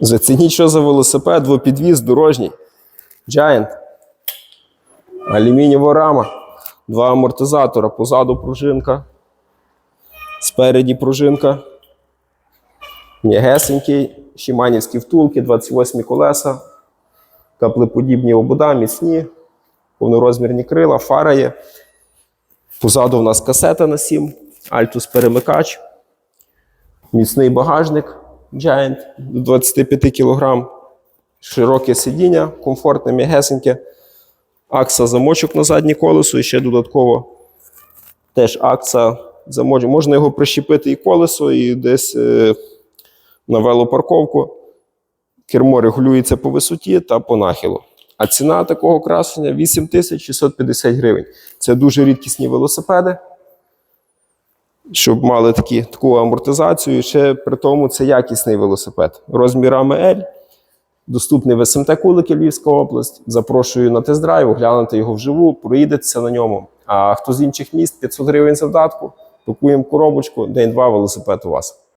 Зацініть, що за велосипед, двопідвіз, дорожній. Giant. Алюмінієва рама. Два амортизатора. Позаду пружинка. Спереді пружинка. М'ягесенький. Шіманівські втулки, 28 колеса. Каплеподібні обода, міцні. Повнорозмірні крила, фара є. Позаду в нас касета на 7, Альтус перемикач, міцний багажник Giant до 25 кг, широке сидіння, комфортне, м'ягесеньке, акса замочок на заднє колесо і ще додатково теж акса замочок. Можна його прищепити і колесо, і десь е, на велопарковку. Кермо регулюється по висоті та по нахилу. А ціна такого красення 8650 гривень. Це дуже рідкісні велосипеди, щоб мали такі, таку амортизацію. Ще при тому це якісний велосипед. Розмірами L, доступний в СМТ Кулики Львівська область. Запрошую на тест-драйв, оглянути його вживу, проїдеться на ньому. А хто з інших міст 500 гривень завдатку, пакуємо коробочку, день-два велосипед у вас.